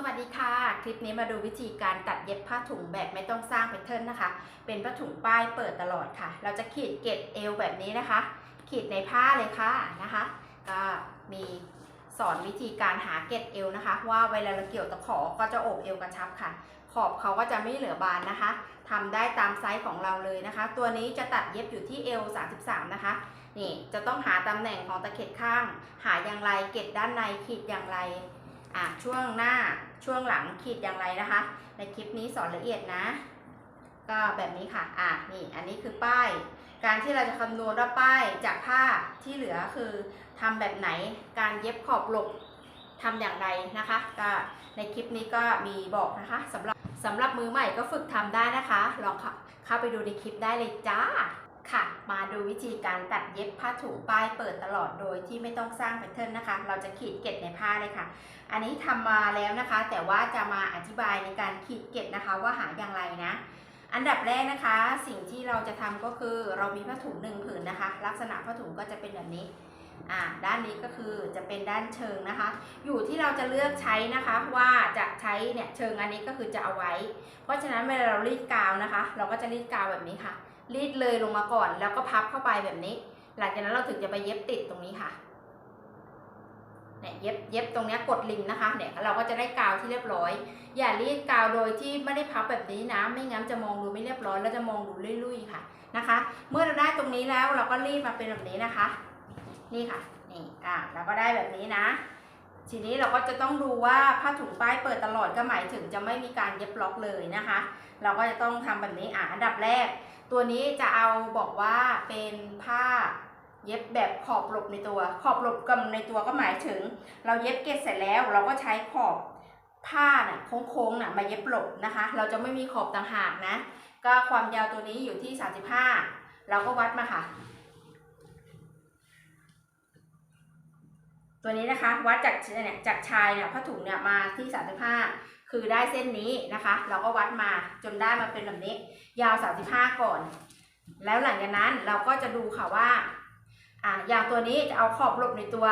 สวัสดีค่ะ คลิปนี้มาดูวิธีการตัดเย็บผ้าถุงแบบไม่ต้องสร้างแพทเทิร์นนะคะ เป็นผ้าถุงป้ายเปิดตลอดค่ะ เราจะขีดเกล็ดเอวแบบนี้นะคะ ขีดในผ้าเลยค่ะนะคะ ก็มีสอนวิธีการหาเกล็ดเอวนะคะ ว่าเวลาเราเกี่ยวตะขอก็จะโอบเอวกระชับค่ะ ขอบเขาก็จะไม่เหลือบานนะคะทำได้ตามไซส์ของเราเลยนะคะ ตัวนี้จะตัดเย็บอยู่ที่เอว 33 นะคะนี่จะต้องหาตำแหน่งของตะเข็บข้าง หาอย่างไรเกล็ดด้านในขีดอย่างไรช่วงหน้า ช่วงหลังขีดอย่างไรนะคะ ในคลิปนี้สอนละเอียดนะ ก็แบบนี้ค่ะ อะนี่อันนี้คือป้าย การที่เราจะคำนวณว่าป้ายจากผ้าที่เหลือคือทำแบบไหนการเย็บขอบหลบทำอย่างไรนะคะ ก็ในคลิปนี้ก็มีบอกนะคะสำหรับสำหรับมือใหม่ก็ฝึกทำได้นะคะลองเข้าเข้าไปดูในคลิปได้เลยจ้า ค่ะ มาดูวิธีการตัดเย็บผ้าถุงป้ายเปิดตลอดโดยที่ไม่ต้องสร้างแพทเทิร์นนะคะ เราจะขีดเกล็ดในผ้าเลยค่ะ อันนี้ทำมาแล้วนะคะ แต่ว่าจะมาอธิบายในการขีดเกล็ดนะคะว่าหาอย่างไรนะ อันดับแรกนะคะ สิ่งที่เราจะทำก็คือเรามีผ้าถุงหนึ่งผืนนะคะ ลักษณะผ้าถุงก็จะเป็นแบบนี้อ่าด้านนี้ก็คือจะเป็นด้านเชิงนะคะ อยู่ที่เราจะเลือกใช้นะคะว่าจะใช้เนี่ยเชิงอันนี้ก็คือจะเอาไว้ เพราะฉะนั้นเวลาเรารีดกาวนะคะ เราก็จะรีดกาวแบบนี้ค่ะ รีดเลยลงมาก่อน แล้วก็พับเข้าไปแบบนี้ หลังจากนั้นเราถึงจะไปเย็บติดตรงนี้ค่ะเนี่ยเย็บเย็บตรงนี้กดริมนะคะเนี่ยเราก็จะได้กาวที่เรียบร้อย อย่ารีดกาวโดยที่ไม่ได้พับแบบนี้นะ ไม่งั้นจะมองดูไม่เรียบร้อยแล้วจะมองดูลุยๆค่ะนะคะ เมื่อเราได้ตรงนี้แล้วเราก็รีดมาเป็นแบบนี้นะคะ นี่ค่ะนี่อะเราก็ได้แบบนี้นะ ทีนี้เราก็จะต้องดูว่าผ้าถุงป้ายเปิดตลอดก็หมายถึงจะไม่มีการเย็บล็อกเลยนะคะ เราก็จะต้องทำแบบนี้อะอันดับแรก ตัวนี้จะเอาบอกว่าเป็นผ้าเย็บแบบขอบหลบในตัว ขอบหลบกับในตัวก็หมายถึง เราเย็บเกล็ดเสร็จแล้วเราก็ใช้ขอบผ้าน่ะโค้งๆน่ะมาเย็บหลบนะคะ เราจะไม่มีขอบต่างหากนะ ก็ความยาวตัวนี้อยู่ที่ 35 เราก็วัดมาค่ะ ตัวนี้นะคะวัดจากเนี่ยจากชายเนี่ยผ้าถุงเนี่ยมาที่ 35 คือได้เส้นนี้นะคะ เราก็วัดมาจนได้มาเป็นแบบนี้ ยาว 35 ก่อน แล้วหลังจากนั้นเราก็จะดูค่ะว่าอ่าอย่างตัวนี้จะเอาขอบหลบในตัว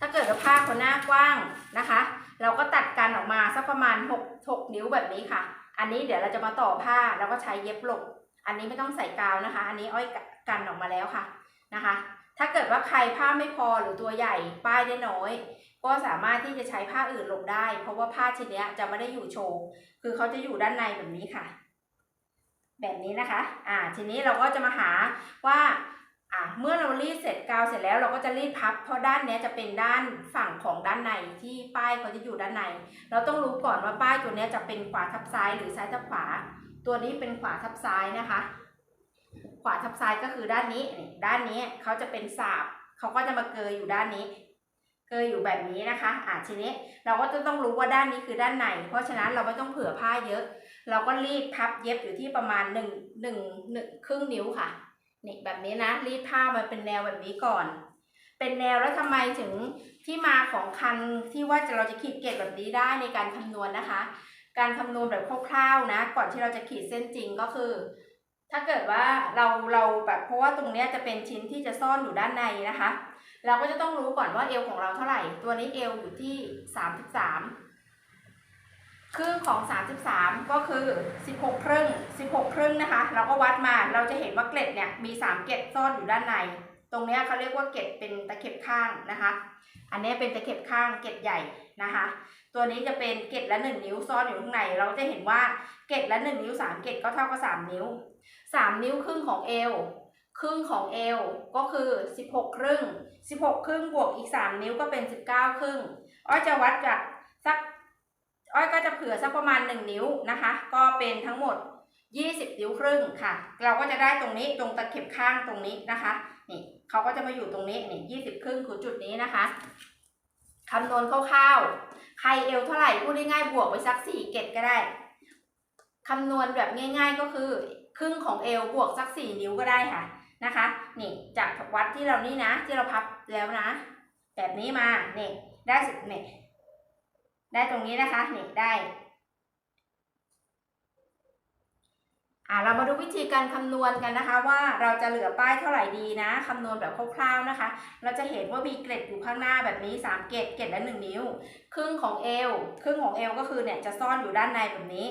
ถ้าเกิดกับผ้าคนหน้ากว้างนะคะ เราก็ตัดกันออกมาสักประมาณ 6 6 นิ้วแบบนี้ค่ะ อันนี้เดี๋ยวเราจะมาต่อผ้าแล้วก็ใช้เย็บหลบ อันนี้ไม่ต้องใส่กาวนะคะ อันนี้อ้อยกันออกมาแล้วค่ะนะคะ ถ้าเกิดว่าใครผ้าไม่พอหรือตัวใหญ่ป้ายได้น้อย ก็สามารถที่จะใช้ผ้าอื่นหลบได้ เพราะว่าผ้าชิ้นนี้จะไม่ได้อยู่โชว์ คือเขาจะอยู่ด้านในแบบนี้ค่ะ แบบนี้นะคะ อ่า ทีนี้เราก็จะมาหาว่า อ่า เมื่อเรารีดเสร็จกาวเสร็จแล้วเราก็จะรีดพับ เพราะด้านเนี้ยจะเป็นด้านฝั่งของด้านในที่ป้ายเขาจะอยู่ด้านใน เราต้องรู้ก่อนว่าป้ายตัวเนี้ยจะเป็นขวาทับซ้ายหรือซ้ายทับขวา ตัวนี้เป็นขวาทับซ้ายนะคะ ขวาทับซ้ายก็คือด้านนี้นี่ด้านนี้เขาจะเป็นสาบเขาก็จะมาเกยอยู่ด้านนี้ เกยอยู่แบบนี้นะคะอ่าทีนี้เราก็จะต้องรู้ว่าด้านนี้คือด้านในเพราะฉะนั้นเราไม่ต้องเผื่อผ้าเยอะ เราก็รีดพับเย็บอยู่ที่ประมาณหนึ่งหนึ่งหนึ่งครึ่งนิ้วค่ะนี่แบบนี้นะรีดผ้ามาเป็นแนวแบบนี้ก่อน เป็นแนวแล้วทำไมถึงที่มาของคันที่ว่าจะเราจะขีดเกล็ดแบบนี้ได้ในการคำนวณนะคะ การคำนวณแบบคร่าวๆนะ ก่อนที่เราจะขีดเส้นจริงก็คือ ถ้าเกิดว่าเราเราแบบเพราะว่าตรงนี้จะเป็นชิ้นที่จะซ่อนอยู่ด้านในนะคะ เราก็จะต้องรู้ก่อนว่าเอวของเราเท่าไหร่ ตัวนี้เอวอยู่ที่ 33ครึ่งของ 33 ก็คือ 16 ครึ่ง 16 ครึ่งนะคะ เราก็วัดมา เราจะเห็นว่าเกล็ดเนี่ยมี 3 เกล็ดซ่อนอยู่ด้านใน ตรงนี้เขาเรียกว่าเกล็ดเป็นตะเข็บข้างนะคะ อันนี้เป็นตะเข็บข้างเกล็ดใหญ่นะคะ ตัวนี้จะเป็นเกล็ดละ 1 นิ้วซ่อนอยู่ข้างใน เราจะเห็นว่าเกล็ดละ 1 นิ้ว 3 เกล็ดก็เท่ากับ 3 นิ้ว 3 นิ้วครึ่งของเอว ครึ่งของเอวก็คือ 16 ครึ่ง 16 ครึ่งบวกอีก 3 นิ้วก็เป็น 19 ครึ่ง อ้อยจะวัดจากสัก อ้อยก็จะเผื่อสักประมาณ 1 นิ้วนะคะ ก็เป็นทั้งหมด 20 นิ้วครึ่งค่ะ เราก็จะได้ตรงนี้ตรงตะเข็บข้างตรงนี้นะคะ นี่เขาก็จะมาอยู่ตรงนี้นี่20 ครึ่งคือจุดนี้นะคะคำนวณคร่าวๆ ใครเอวเท่าไหร่พูดง่ายๆบวกไปสัก 4 เกตก็ได้ คำนวณแบบง่าย ๆ ก็คือ ครึ่งของเอวบวกสัก 4 นิ้วก็ได้ค่ะ นะคะ นี่จากวัดที่เรานี่นะ ที่เราพับแล้วนะ แบบนี้มาเนี่ได้สิเนี่ยได้ตรงนี้นะคะเนี่ได้อ่าเรามาดูวิธีการคำนวณกันนะคะ ว่าเราจะเหลือป้ายเท่าไหร่ดีนะคำนวณแบบคร่าวๆนะคะ เราจะเห็นว่ามีเกล็ดอยู่ข้างหน้าแบบนี้ 3 เกล็ดเกล็ดละ1นิ้ว ครึ่งของเอวครึ่งของเอวก็คือเนี่ยจะซ่อนอยู่ด้านในแบบนี้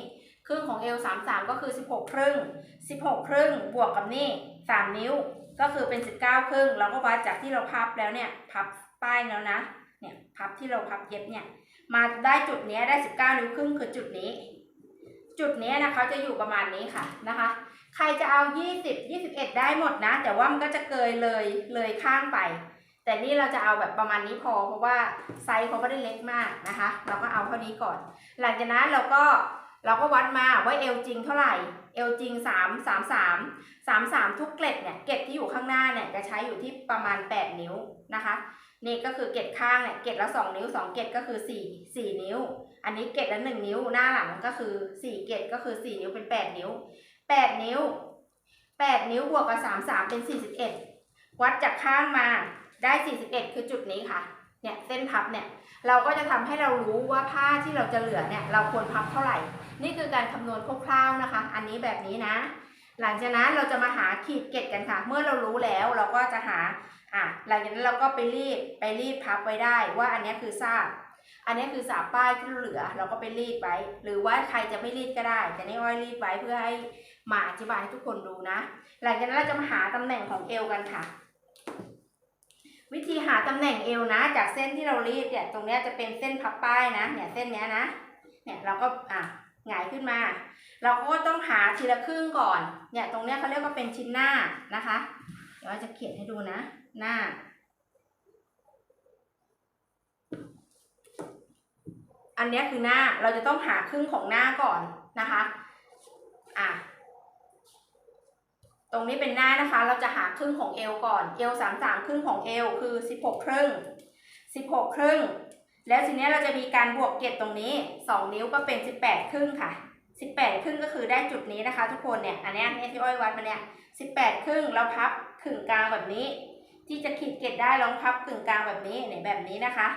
รึ่งของเอว33ก็คือ16ครึ่ง16ครึ่งบวกกับนี่3นิ้ว ก็คือเป็น19ครึ่งเราก็วัดจากที่เราพับแล้วเนี่ยพับป้ายแล้วนะเนี่ยพับที่เราพับเย็บเนี่ยมาได้จุดเนี้ยได้19นิ้วครึ่งคือจุดนี้ จุดเนี้ยนะคะจะอยู่ประมาณนี้ค่ะนะคะ ใครจะเอา20 21ได้หมดนะ แต่ว่ามันก็จะเกยเลยเลยข้างไป แต่นี่เราจะเอาแบบประมาณนี้พอเพราะว่าไซส์เขาไม่ได้เล็กมากนะคะ เราก็เอาเท่านี้ก่อน หลังจากนั้นเราก็ เราก็วัดมาว่าเอวจริงเท่าไหร่เอวจริง3 3 3 3 3 ทุกเกล็ดเนี่ยเกล็ดที่อยู่ข้างหน้าเนี่ยจะใช้อยู่ที่ประมาณ 8 นิ้วนะคะนี่ก็คือเกล็ดข้างเนี่ยเกล็ดละ 2 นิ้ว 2 เกล็ดก็คือ 4 4 นิ้ว อันนี้เกล็ดละ 1 นิ้วหน้าหลังก็คือ 4 เกล็ดก็คือ 4 นิ้วเป็น 8 นิ้ว 8 นิ้ว 8 นิ้วบวกกับ 3 3 เป็น 41 วัดจากข้างมาได้ 41 คือจุดนี้ค่ะ เนี่ยเส้นพับเนี่ยเราก็จะทำให้เรารู้ว่าผ้าที่เราจะเหลือเนี่ยเราควรพับเท่าไหร่ นี่คือการคำนวณคร่าวๆนะคะ อันนี้แบบนี้นะ หลังจากนั้นเราจะมาหาขีดเกล็ดกันค่ะ เมื่อเรารู้แล้วเราก็จะหาอะหลังจากนั้นเราก็ไปรีดไปรีดพับไว้ได้ว่าอันนี้คือซากอันนี้คือสาป้ายที่เหลือเราก็ไปรีดไว้ หรือว่าใครจะไม่รีดก็ได้ แต่นี่อ้อยรีดไว้เพื่อให้มาอธิบายให้ทุกคนดูนะ หลังจากนั้นเราจะมาหาตำแหน่งของเอวกันค่ะ วิธีหาตำแหน่งเอวนะ จากเส้นที่เรารีดเนี่ยตรงนี้จะเป็นเส้นพับป้ายนะเนี่ยเส้นนี้นะเนี่ยเราก็อะหงายขึ้นมา เราก็ต้องหาทีละครึ่งก่อนเนี่ยตรงนี้เขาเรียกว่าเป็นชิ้นหน้านะคะเดี๋ยวจะเขียนให้ดูนะ หน้า อันนี้คือหน้าเราจะต้องหาครึ่งของหน้าก่อนนะคะอะ ตรงนี้เป็นหน้านะคะ เราจะหาครึ่งของเอวก่อน เอวสามสามครึ่งของเอวคือสิบหกครึ่งสิบหกครึ่ง แล้วทีนี้เราจะมีการบวกเกตตรงนี้สองนิ้วก็เป็นสิบแปดครึ่งค่ะสิบแปดครึ่งก็คือได้จุดนี้นะคะ ทุกคนเนี่ย อันนี้เนี่ยที่อ้อยวัดมาเนี่ยสิบแปดครึ่งเราพับขึงกลางแบบนี้ ที่จะขีดเกตได้ลองพับขึงกลางแบบนี้เนี่ยแบบนี้นะคะ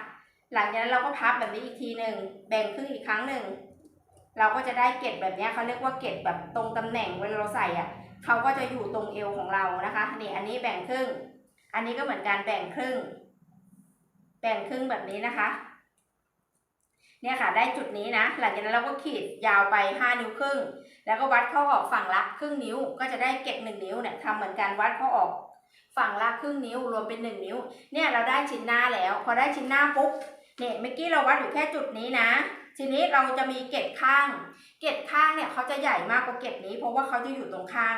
หลังจากนั้นเราก็พับแบบนี้อีกทีหนึ่งแบ่งครึ่งอีกครั้งหนึ่งเราก็จะได้เกตแบบนี้เขาเรียกว่าเกตแบบตรงตำแหน่งเวลาเราใส่อะ เขาก็จะอยู่ตรงเอวของเรานะคะนี่อันนี้แบ่งครึ่ง อันนี้ก็เหมือนการแบ่งครึ่ง แบ่งครึ่งแบบนี้นะคะ เนี่ยค่ะได้จุดนี้นะ หลังจากนั้นเราก็ขีดยาวไปห้านิ้วครึ่ง แล้วก็วัดเข้าออกฝั่งละครึ่งนิ้ว ก็จะได้เก็บหนึ่งนิ้วเนี่ยทำเหมือนกันวัดเข้าออกฝั่งละครึ่งนิ้วรวมเป็นหนึ่งนิ้ว เนี่ยเราได้ชิ้นหน้าแล้ว พอได้ชิ้นหน้าปุ๊บเนี่ยเมื่อกี้เราวัดอยู่แค่จุดนี้นะ ทีนี้เราจะมีเกล็ดข้าง เกล็ดข้างเนี่ยเขาจะใหญ่มากกว่าเกล็ดนี้ เพราะว่าเขาจะอยู่ตรงข้าง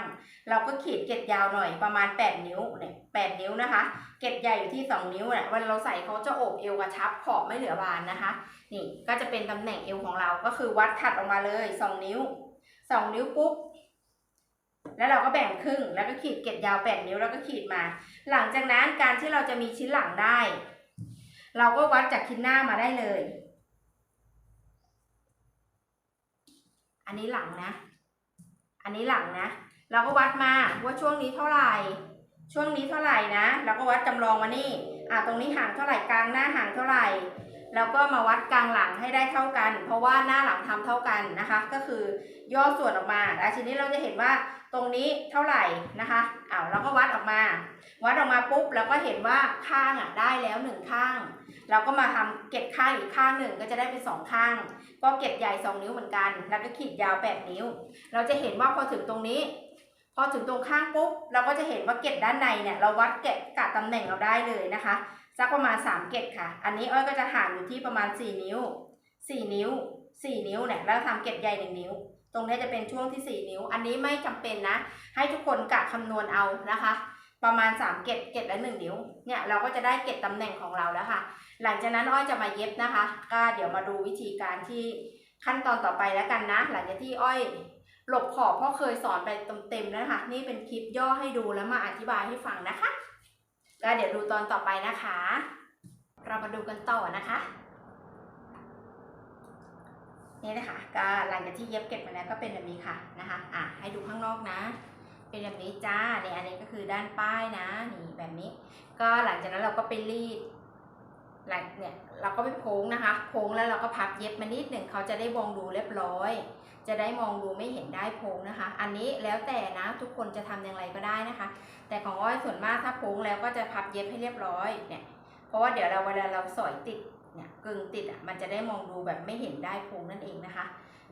เราก็ขีดเกล็ดยาวหน่อยประมาณ 8 นิ้วเนี่ย8นิ้วนะคะ เกล็ดใหญ่อยู่ที่ 2 นิ้วเนี่ยวันเราใส่เขาจะโอบเอวกระชับขอบไม่เหลือบานนะคะ นี่ก็จะเป็นตำแหน่งเอวของเราก็คือวัดถัดออกมาเลย 2 นิ้ว 2 นิ้วปุ๊บแล้วเราก็แบ่งครึ่งแล้วก็ขีดเกล็ดยาว8นิ้วแล้วก็ขีดมา หลังจากนั้นการที่เราจะมีชิ้นหลังได้ เราก็วัดจากชิ้นหน้ามาได้เลย อันนี้หลังนะ อันนี้หลังนะ เราก็วัดมาว่าช่วงนี้เท่าไหร่ ช่วงนี้เท่าไหร่นะ เราก็วัดจำลองมานี่ อ่าตรงนี้ห่างเท่าไหร่กลางหน้าห่างเท่าไหร่ แล้วก็มาวัดกลางหลังให้ได้เท่ากัน เพราะว่าหน้าหลังทำเท่ากันนะคะ ก็คือย่อส่วนออกมาแล้วทีนี้เราจะเห็นว่าตรงนี้เท่าไหร่นะคะอ้าวเราก็วัดออกมา วัดออกมาปุ๊บเราก็เห็นว่าข้างอะได้แล้วหนึ่งข้าง เราก็มาทำเก็บข้างอีกข้างหนึ่งก็จะได้เป็นสองข้าง ก็เก็บใหญ่2นิ้วเหมือนกัน แล้วก็ขีดยาว8นิ้ว เราจะเห็นว่าพอถึงตรงนี้ พอถึงตรงข้างปุ๊บเราก็จะเห็นว่าเกล็ดด้านในเนี่ยเราวัดเกล็ดกะตำแหน่งเราได้เลยนะคะ สักประมาณ 3 เกล็ดค่ะ อันนี้อ้อยก็จะห่างอยู่ที่ประมาณ 4 นิ้ว 4 นิ้ว 4 นิ้วเนี่ยแล้วทำเกล็ดใหญ่ 1 นิ้ว ตรงนี้จะเป็นช่วงที่ 4 นิ้ว อันนี้ไม่จำเป็นนะ ให้ทุกคนกะคำนวณเอานะคะ ประมาณ 3 เกล็ดเกล็ดละ 1 นิ้ว เนี่ยเราก็จะได้เกล็ดตำแหน่งของเราแล้วค่ะ หลังจากนั้นอ้อยจะมาเย็บนะคะ ก็เดี๋ยวมาดูวิธีการที่ขั้นตอนต่อไปแล้วกันนะ หลังจากที่อ้อยหลบขอบเพราะเคยสอนไปเต็มๆแล้วนะคะนี่เป็นคลิปย่อให้ดูแล้วมาอธิบายให้ฟังนะคะ ก็เดี๋ยวดูตอนต่อไปนะคะ เรามาดูกันต่อนะคะนี่นะคะก็หลังจากที่เย็บเก็บมาแล้วก็เป็นแบบนี้ค่ะนะคะอะให้ดูข้างนอกนะ เป็นแบบนี้จ้าเนี่ยอันนี้ก็คือด้านป้ายนะนี่แบบนี้ ก็หลังจากนั้นเราก็ไปรีดหลังเนี่ยเราก็ไปโพ้งนะคะโพ้งแล้วเราก็พับเย็บมานิดหนึ่งเขาจะได้มองดูเรียบร้อย จะได้มองดูไม่เห็นได้โพงนะคะ อันนี้แล้วแต่นะทุกคนจะทำอย่างไรก็ได้นะคะ แต่ของอ้อยส่วนมากถ้าโพงแล้วก็จะพับเย็บให้เรียบร้อยเนี่ยเพราะว่าเดี๋ยวเราเวลาเราสอยติดเนี่ยกึ่งติดอะมันจะได้มองดูแบบไม่เห็นได้โพงนั่นเองนะคะ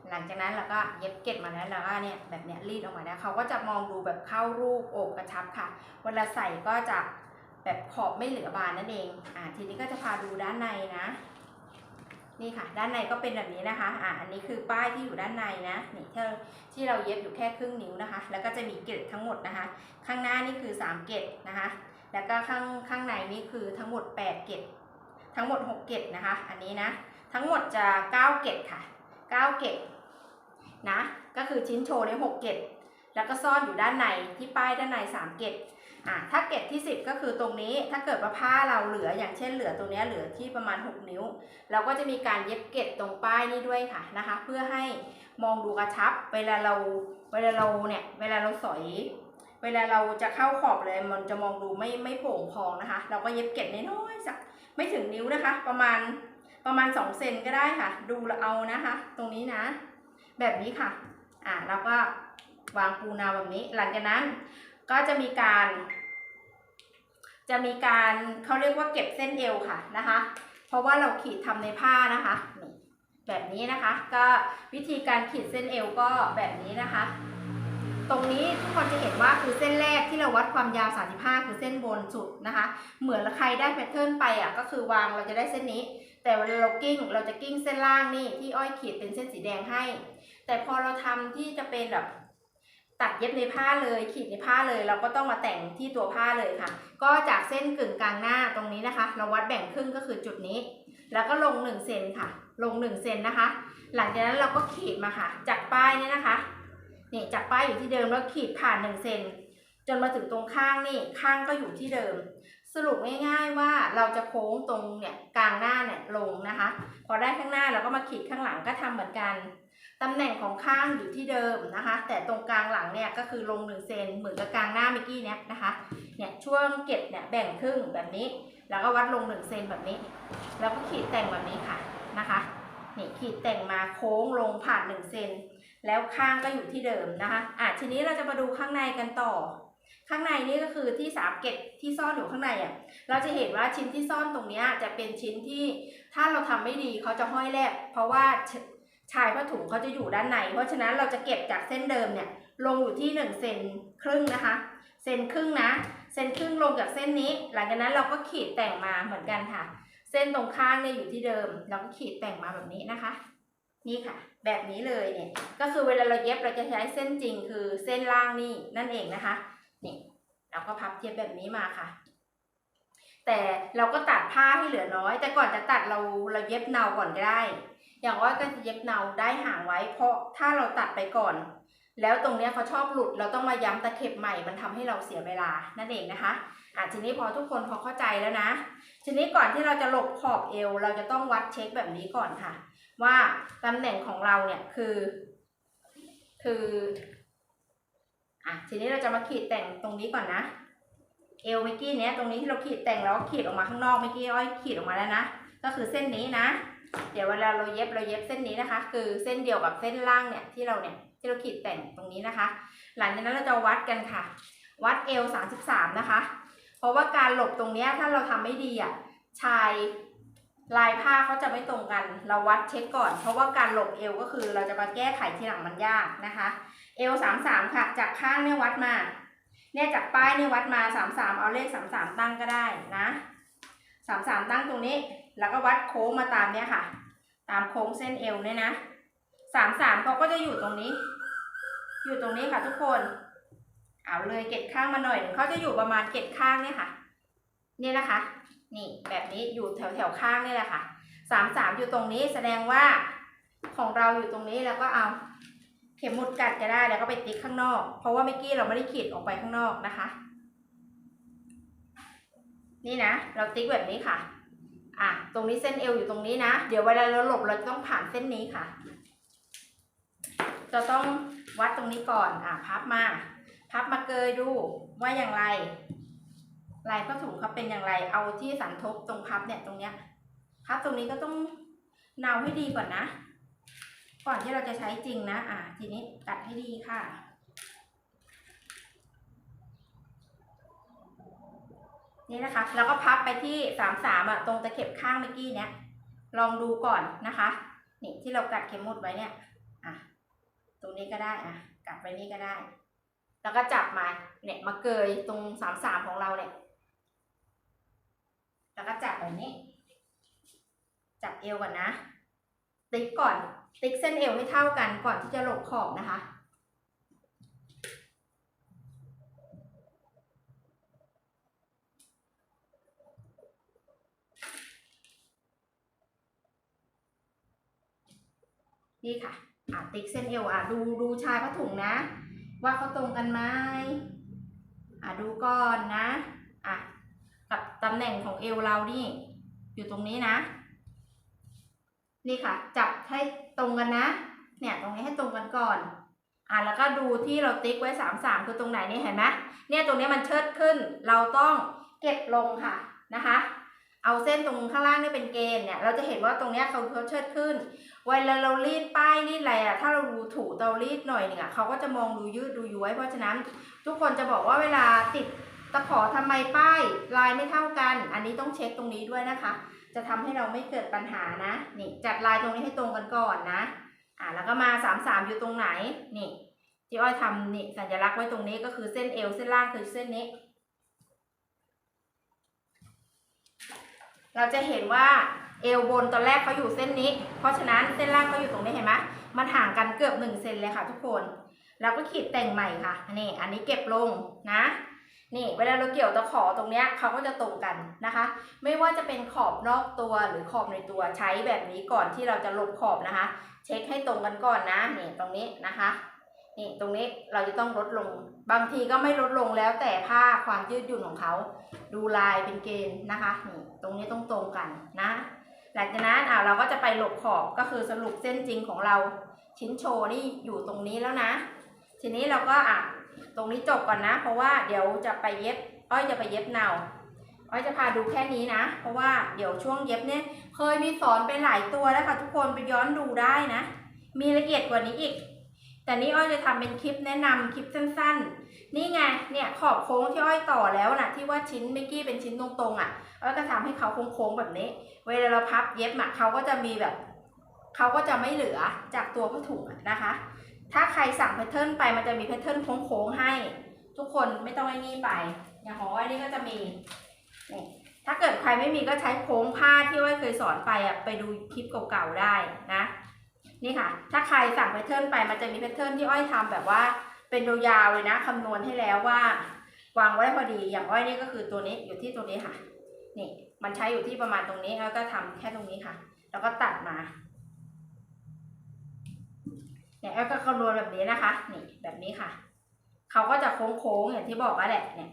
หลังจากนั้นเราก็เย็บเก็บมาแล้วแล้วก็เนี่ยแบบเนี้ยรีดออกมาแล้วเขาก็จะมองดูแบบเข้ารูปอบกระชับค่ะ เวลาใส่ก็จะแบบขอบไม่เหลือบานนั่นเองอ่าทีนี้ก็จะพาดูด้านในนะ นี่ค่ะ ด้านในก็เป็นแบบนี้นะคะ อ่าอันนี้คือป้ายที่อยู่ด้านในนะนี่ที่เราที่เราเย็บอยู่แค่ครึ่งนิ้วนะคะ แล้วก็จะมีเกล็ดทั้งหมดนะคะ ข้างหน้านี่คือ 3 เกล็ดนะคะ แล้วก็ข้างข้างในนี่คือทั้งหมด 8 เกล็ดทั้งหมด 6 เกล็ดนะคะ อันนี้นะ ทั้งหมดจะ 9 เกล็ดค่ะ 9 เกล็ดนะ ก็คือชิ้นโชว์ใน6เกล็ดแล้วก็ซ่อนอยู่ด้านในที่ป้ายด้านใน 3 เกล็ด อะถ้าเกล็ดที่ 10 ก็คือตรงนี้ถ้าเกิดว่าผ้าเราเหลืออย่างเช่นเหลือตรงนี้เหลือที่ประมาณ 6 นิ้ว เราก็จะมีการเย็บเกล็ดตรงป้ายนี้ด้วยค่ะนะคะ เพื่อให้มองดูกระชับ เวลาเราเวลาเราเนี่ยเวลาเราสอย เวลาเราจะเข้าขอบเลยมันจะมองดูไม่ไม่โป่งพองนะคะ เราก็เย็บเกล็ดน้อยๆสักไม่ถึงนิ้วนะคะ ประมาณประมาณ2เซนก็ได้ค่ะ ดูเอานะคะ ตรงนี้นะ แบบนี้ค่ะอ่าแล้วก็วางปูนาแบบนี้หลังจากนั้น ก็จะมีการ จะมีการเขาเรียกว่าเก็บเส้นเอวค่ะนะคะ เพราะว่าเราขีดทำในผ้านะคะแบบนี้นะคะ ก็วิธีการขีดเส้นเอวก็แบบนี้นะคะ ตรงนี้ทุกคนจะเห็นว่าคือเส้นแรกที่เราวัดความยาว 35 คือเส้นบนสุดนะคะ เหมือนใครได้แพทเทิร์นไปอะก็คือวางเราจะได้เส้นนี้ แต่เวลาเรากิ้งเราจะกิ้งเส้นล่างนี่ที่อ้อยขีดเป็นเส้นสีแดงให้ แต่พอเราทำที่จะเป็นแบบ ตัดเย็บในผ้าเลยขีดในผ้าเลย เราก็ต้องมาแต่งที่ตัวผ้าเลยค่ะ ก็จากเส้นกึ่งกลางหน้าตรงนี้นะคะ เราวัดแบ่งครึ่งก็คือจุดนี้ แล้วก็ลง1เซนค่ะ ลง1เซนนะคะ หลังจากนั้นเราก็ขีดมาค่ะ จากป้ายนี่นะคะนี่จากป้ายอยู่ที่เดิมแล้วขีดผ่าน1เซนจนมาถึงตรงข้างนี่ข้างก็อยู่ที่เดิม สรุปง่ายๆว่าเราจะโค้งตรงเนี่ยกลางหน้าเนี่ยลงนะคะ พอได้ข้างหน้าเราก็มาขีดข้างหลังก็ทำเหมือนกัน ตำแหน่งของข้างอยู่ที่เดิมนะคะ แต่ตรงกลางหลังเนี่ยก็คือลง1เซนเหมือนกับกลางหน้าเมื่อกี้เนี่ยนะคะเนี่ยช่วงเก็บเนี่ยแบ่งครึ่งแบบนี้ แล้วก็วัดลง1เซนแบบนี้ แล้วก็ขีดแต่งแบบนี้ค่ะนะคะนี่ขีดแต่งมาโค้งลงผ่าน1เซนแล้วข้างก็อยู่ที่เดิมนะคะอะทีนี้เราจะมาดูข้างในกันต่อ ข้างในนี่ก็คือที่สามเกตที่ซ่อนอยู่ข้างในอะเราจะเห็นว่าชิ้นที่ซ่อนตรงนี้จะเป็นชิ้นที่ถ้าเราทำไม่ดีเขาจะห้อยแลบเพราะว่า ชายผ้าถุงเขาจะอยู่ด้านใน เพราะฉะนั้นเราจะเก็บจากเส้นเดิมเนี่ยลงอยู่ที่1เซนครึ่งนะคะ เซนครึ่งนะ เซนครึ่งลงจากเส้นนี้ หลังจากนั้นเราก็ขีดแต่งมาเหมือนกันค่ะ เส้นตรงข้างเนี่ยอยู่ที่เดิม เราก็ขีดแต่งมาแบบนี้นะคะ นี่ค่ะ แบบนี้เลยเนี่ย ก็คือเวลาเราเย็บเราจะใช้เส้นจริงคือเส้นล่างนี่นั่นเองนะคะ นี่เราก็พับเทียบแบบนี้มาค่ะ แต่เราก็ตัดผ้าให้เหลือน้อย แต่ก่อนจะตัดเราเราเย็บเนาก่อนก็ได้ อย่างว่าก็จะเย็บเนาได้ห่างไว้เพราะถ้าเราตัดไปก่อน แล้วตรงเนี้ยเขาชอบหลุดเราต้องมาย้ำตะเข็บใหม่มันทำให้เราเสียเวลานั่นเองนะคะอะทีนี้พอทุกคนพอเข้าใจแล้วนะ ทีนี้ก่อนที่เราจะหลบขอบเอว เราจะต้องวัดเช็คแบบนี้ก่อนค่ะ ว่าตำแหน่งของเราเนี่ยคือ คืออะทีนี้เราจะมาขีดแต่งตรงนี้ก่อนนะเอวเมื่อกี้เนี้ยตรงนี้ที่เราขีดแต่งแล้วขีดออกมาข้างนอกเมื่อกี้อ้อยขีดออกมาแล้วนะก็คือเส้นนี้นะ เดี๋ยวเวลาเราเย็บเราเย็บเส้นนี้นะคะ คือเส้นเดียวกับเส้นล่างเนี่ยที่เราเนี่ยที่เราขีดแต่งตรงนี้นะคะ หลังจากนั้นเราจะวัดกันค่ะ วัดเอว33นะคะ เพราะว่าการหลบตรงเนี้ยถ้าเราทำไม่ดีอะชายลายผ้าเขาจะไม่ตรงกัน เราวัดเช็คก่อน เพราะว่าการหลบเอวก็คือเราจะมาแก้ไขทีหลังมันยากนะคะเอว33ค่ะ จากข้างเนี่ยวัดมา เนี่ยจากป้ายเนี่ยวัดมา33เอาเลข33ตั้งก็ได้นะ33ตั้งตรงนี้ แล้วก็วัดโค้งมาตามเนี่ยค่ะ ตามโค้งเส้นเอวเนี่ยนะ33เขาก็จะอยู่ตรงนี้ อยู่ตรงนี้ค่ะทุกคน เอาเลยเกล็ดข้างมาหน่อยเขาจะอยู่ประมาณเกล็ดข้างเนี่ยค่ะ นี่นะคะ นี่แบบนี้อยู่แถวแถวข้างนี่แหละค่ะ33อยู่ตรงนี้แสดงว่าของเราอยู่ตรงนี้แล้วก็เอาเข็มหมุดกัดก็ได้แล้วก็ไปติ๊กข้างนอก เพราะว่าเมื่อกี้เราไม่ได้ขีดออกไปข้างนอกนะคะ นี่นะ เราติ๊กแบบนี้ค่ะ อะตรงนี้เส้นเอวอยู่ตรงนี้นะ เดี๋ยวเวลาเราหลบเราจะต้องผ่านเส้นนี้ค่ะ จะต้องวัดตรงนี้ก่อน อะพับมา พับมาเกยดูว่าอย่างไร ลายผ้าถุงเขาเป็นอย่างไร เอาที่สันทบตรงพับเนี่ยตรงเนี้ย พับตรงนี้ก็ต้องเนาให้ดีก่อนนะ ก่อนที่เราจะใช้จริงนะ อะทีนี้ตัดให้ดีค่ะ นี่นะคะ แล้วก็พับไปที่สามสามอะตรงตะเข็บข้างเมื่อกี้เนี้ยลองดูก่อนนะคะ นี่ที่เรากัดเข็มหมุดไว้เนี่ยอะตรงนี้ก็ได้อะกัดไปนี่ก็ได้ แล้วก็จับมาเนี่ยมาเกยตรงสามสามของเราเนี่ยแล้วก็จับแบบนี้ จับเอวก่อนนะ ติ๊กก่อน ติ๊กเส้นเอวให้เท่ากันก่อนที่จะหลบขอบนะคะ นี่ค่ะอะติ๊กเส้นเอวอะดูดูชายผ้าถุงนะ ว่าเขาตรงกันไหมอะดูก่อนนะอะกับตำแหน่งของเอวเรานี่ อยู่ตรงนี้นะ นี่ค่ะ จับให้ตรงกันนะ เนี่ยตรงนี้ให้ตรงกันก่อนอะแล้วก็ดูที่เราติ๊กไว้สามสามคือตรงไหนนี่เห็นไหมเนี่ยตรงนี้มันเชิดขึ้น เราต้องเก็บลงค่ะนะคะ เอาเส้นตรงข้างล่างนี่เป็นเกณฑ์เนี่ย เราจะเห็นว่าตรงนี้เขาเขาเชิดขึ้น เวลาเรารีดป้ายรีดอะไรอะถ้าเราดูถูเตารีดหน่อยหนึ่งอะเขาก็จะมองดูยืดดูย้วย เพราะฉะนั้นทุกคนจะบอกว่าเวลาติดตะขอทำไมป้ายลายไม่เท่ากัน อันนี้ต้องเช็คตรงนี้ด้วยนะคะ จะทำให้เราไม่เกิดปัญหานะ นี่จัดลายตรงนี้ให้ตรงกันก่อนนะ อ่าแล้วก็มาสามสามอยู่ตรงไหน นี่ที่อ้อยทำนี่สัญลักษณ์ไว้ตรงนี้ก็คือเส้นเอวเส้นล่างคือเส้นนี้ เราจะเห็นว่า เอวบนตอนแรกเขาอยู่เส้นนี้ เพราะฉะนั้นเส้นล่างเขาอยู่ตรงนี้เห็นไหมมันห่างกันเกือบหนึ่งเซนเลยค่ะทุกคน เราก็ขีดแต่งใหม่ค่ะนี่อันนี้เก็บลงนะนี่เวลาเราเกี่ยวตะขอตรงเนี้ยเขาก็จะตรงกันนะคะ ไม่ว่าจะเป็นขอบนอกตัวหรือขอบในตัวใช้แบบนี้ก่อนที่เราจะลบขอบนะคะ เช็คให้ตรงกันก่อนนะนี่ตรงนี้นะคะนี่ตรงนี้เราจะต้องลดลง บางทีก็ไม่ลดลงแล้วแต่ผ้าความยืดหยุ่นของเขา ดูลายเป็นเกณฑ์นะคะนี่ตรงนี้ต้องตรงกันนะ หลังจากนั้นอ่าเราก็จะไปหลบขอบก็คือสรุปเส้นจริงของเราชิ้นโชว์นี่อยู่ตรงนี้แล้วนะ ทีนี้เราก็อะตรงนี้จบก่อนนะ เพราะว่าเดี๋ยวจะไปเย็บอ้อยจะไปเย็บเนาอ้อยจะพาดูแค่นี้นะ เพราะว่าเดี๋ยวช่วงเย็บเนี่ยเคยมีสอนไปหลายตัวแล้วค่ะทุกคนไปย้อนดูได้นะ มีละเอียดกว่านี้อีก แต่นี่อ้อยจะทำเป็นคลิปแนะนำคลิปสั้นๆ นี่ไงเนี่ยขอบโค้งที่อ้อยต่อแล้วนะที่ว่าชิ้นเมื่อกี้เป็นชิ้นตรงๆอะอ้อยก็ทำให้เขาโค้งๆแบบนี้ เวลาเราพับเย็บอะเขาก็จะมีแบบเขาก็จะไม่เหลือจากตัวผ้าถุงนะคะ ถ้าใครสั่งแพทเทิร์นไปมันจะมีแพทเทิร์นโค้งๆให้ ทุกคนไม่ต้องไอ้นี่ไป อย่างของอ้อยนี่ก็จะมีนี่ถ้าเกิดใครไม่มีก็ใช้โค้งผ้าที่อ้อยเคยสอนไปอะไปดูคลิปเก่าๆได้นะ นี่ค่ะ ถ้าใครสั่งแพทเทิร์นไปมันจะมีแพทเทิร์นที่อ้อยทำแบบว่าเป็นยาวๆเลยนะคำนวณให้แล้วว่า วางไว้พอดีอย่างอ้อยนี่ก็คือตัวนี้อยู่ที่ตัวนี้ค่ะ นี่มันใช้อยู่ที่ประมาณตรงนี้แล้วก็ทำแค่ตรงนี้ค่ะ แล้วก็ตัดมาเนี่ยอ้อยก็คำนวณแบบนี้นะคะ นี่แบบนี้ค่ะเขาก็จะโค้งๆอย่างที่บอกว่าแหละเนี่ย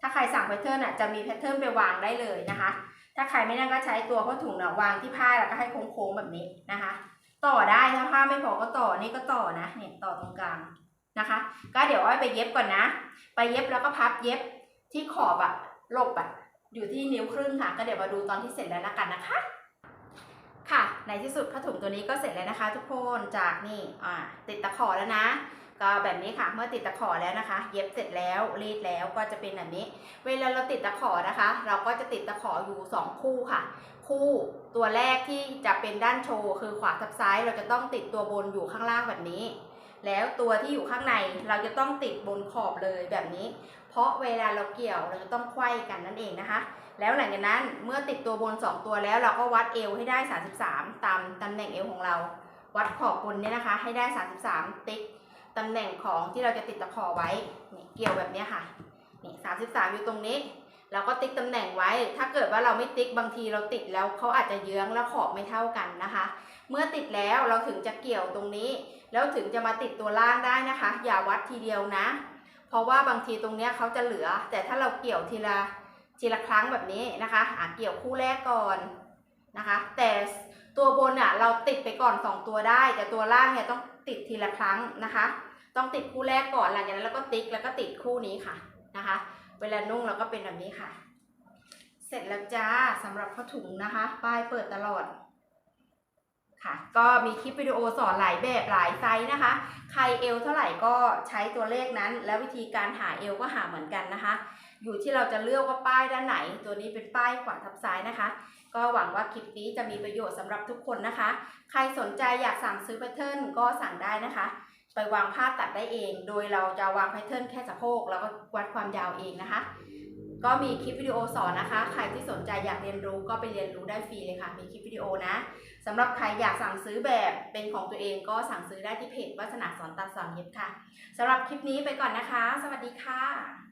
ถ้าใครสั่งแพทเทิร์นอะจะมีแพทเทิร์นไปวางได้เลยนะคะ ถ้าใครไม่นั่นก็ใช้ตัวผ้าถุงเนี่ยวางที่ผ้าแล้วก็ให้โค้งๆแบบนี้นะคะ ต่อได้ถ้าผ้าไม่พอก็ต่อนี่ก็ต่อนะเนี่ยต่อตรงกลางนะคะ ก็เดี๋ยวอ้อยไปเย็บก่อนนะ ไปเย็บแล้วก็พับเย็บที่ขอบอะลบอะอยู่ที่นิ้วครึ่งค่ะ ก็เดี๋ยวมาดูตอนที่เสร็จแล้วละกันนะคะ ค่ะในที่สุดผ้าถุงตัวนี้ก็เสร็จแล้วนะคะ ทุกคนจากนี่อ่าติดตะขอแล้วนะ ก็แบบนี้ค่ะเมื่อติดตะขอแล้วนะคะ เย็บเสร็จแล้วรีดแล้วก็จะเป็นแบบนี้ เวลาเราติดตะขอนะคะ เราก็จะติดตะขออยู่สองคู่ค่ะ คู่ตัวแรกที่จะเป็นด้านโชว์คือขวาทับซ้ายเราจะต้องติดตัวบนอยู่ข้างล่างแบบนี้ แล้วตัวที่อยู่ข้างในเราจะต้องติดบนขอบเลยแบบนี้ เพราะเวลาเราเกี่ยวเราจะต้องไขว้กันนั่นเองนะคะ แล้วหลังจากนั้นเมื่อติดตัวบน 2 ตัวแล้วเราก็วัดเอวให้ได้ 33 ตามตำแหน่งเอวของเรา วัดขอบบนเนี่ยนะคะ ให้ได้ 33 ติ๊ก ตำแหน่งของที่เราจะติดตะขอไว้นี่เกี่ยวแบบนี้ค่ะนี่33อยู่ตรงนี้ เราก็ติ๊กตำแหน่งไว้ ถ้าเกิดว่าเราไม่ติ๊กบางทีเราติดแล้วเขาอาจจะเยื้องแล้วขอบไม่เท่ากันนะคะ เมื่อติดแล้วเราถึงจะเกี่ยวตรงนี้ แล้วถึงจะมาติดตัวล่างได้นะคะ อย่าวัดทีเดียวนะ เพราะว่าบางทีตรงนี้เขาจะเหลือ แต่ถ้าเราเกี่ยวทีละทีละครั้งแบบนี้นะคะอะเกี่ยวคู่แรกก่อนนะคะ แต่ตัวบนอะเราติดไปก่อนสองตัวได้ แต่ตัวล่างเนี่ยต้องติดทีละครั้งนะคะ ต้องติดคู่แรกก่อนหลังจากนั้นเราก็ติ๊กแล้วก็ติดคู่นี้ค่ะนะคะ เวลานุ่งเราก็เป็นแบบนี้ค่ะ เสร็จแล้วจ้าสำหรับผ้าถุงนะคะ ป้ายเปิดตลอดค่ะ ก็มีคลิปวิดีโอสอนหลายแบบหลายไซส์นะคะ ใครเอวเท่าไหร่ก็ใช้ตัวเลขนั้น แล้ววิธีการหาเอวก็หาเหมือนกันนะคะ อยู่ที่เราจะเลือกว่าป้ายด้านไหน ตัวนี้เป็นป้ายขวาทับซ้ายนะคะ ก็หวังว่าคลิปนี้จะมีประโยชน์สำหรับทุกคนนะคะ ใครสนใจอยากสั่งซื้อแพทเทิร์นก็สั่งได้นะคะ ไปวางผ้าตัดได้เอง โดยเราจะวางแพทเทิร์นแค่สะโพกแล้วก็วัดความยาวเองนะคะ ก็มีคลิปวิดีโอสอนนะคะ ใครที่สนใจอยากเรียนรู้ก็ไปเรียนรู้ได้ฟรีเลยค่ะ มีคลิปวิดีโอนะสำหรับใครอยากสั่งซื้อแบบเป็นของตัวเองก็สั่งซื้อได้ที่เพจวัฒนาสอนตัดสอนเย็บค่ะสำหรับคลิปนี้ไปก่อนนะคะ สวัสดีค่ะ